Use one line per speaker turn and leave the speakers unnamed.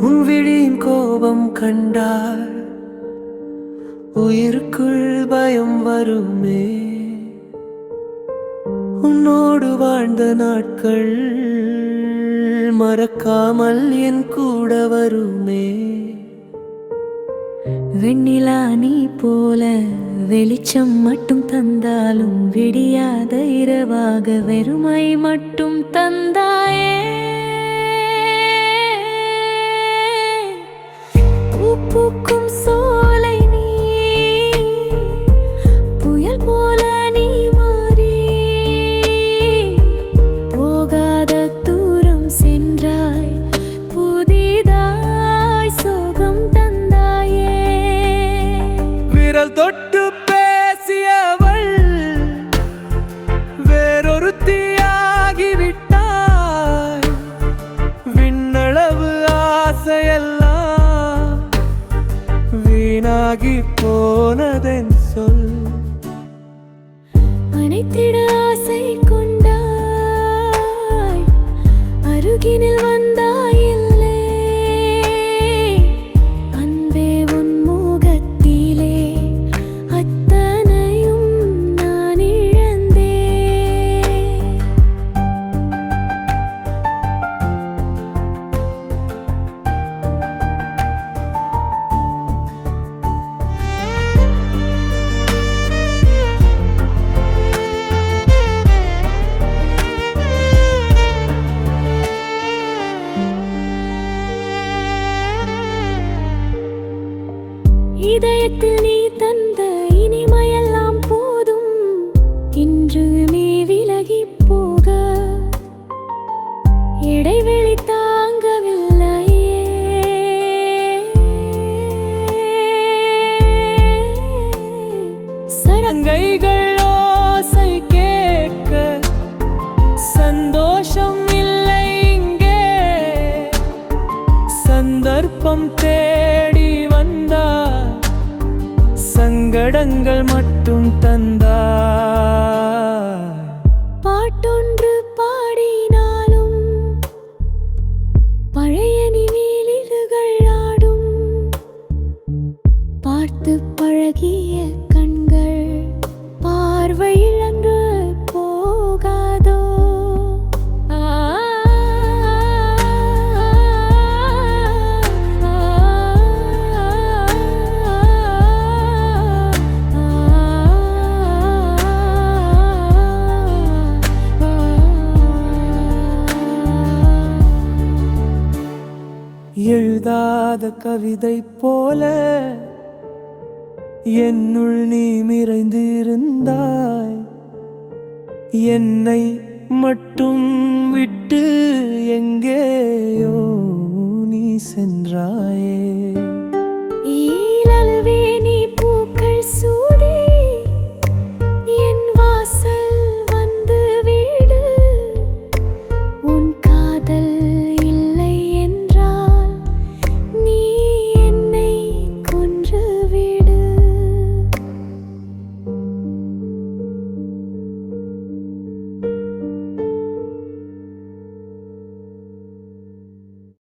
உன் விழியின் கோபம் கண்டால் உயிருக்குள் பயம் வருமே. உன்னோடு வாழ்ந்த நாட்கள் மறக்காமல் என் கூட வருமே.
வெண்ணிலா நீ போல வெளிச்சம் மட்டும் தந்தாலும் விடியாத இரவாக வெறுமை மட்டும் தந்தாயே. பூக்கும் சோலை நீ புயல் போல நீ மாறி போகாத தூரம் சென்றாய் புதிதாய் சோகம் தந்தாயே.
விரல் தொட்டு ஆகி போனதென் சொல்.
அனைத்திட இதயத்தில் நீ தந்த இனிமையெல்லாம் போதும். இன்று நீ விலகி போக இடைவெளி தாங்கவில்லை சரங்கைகள்
கைகள் கேட்க சந்தோஷம் இல்லை இங்கே. சந்தர்ப்பம் தே சங்கடங்கள் மட்டும் தந்தா
பாட்டொன்று பாடினாலும் பழைய நினைவுகள் ஆடும். பார்த்து பழகிய கண்கள் பார்வை
எழுதாத கவிதை போல என்னுள் நீ நிறைந்திருந்தாய் என்னை மட்டும் விட்டு எங்கே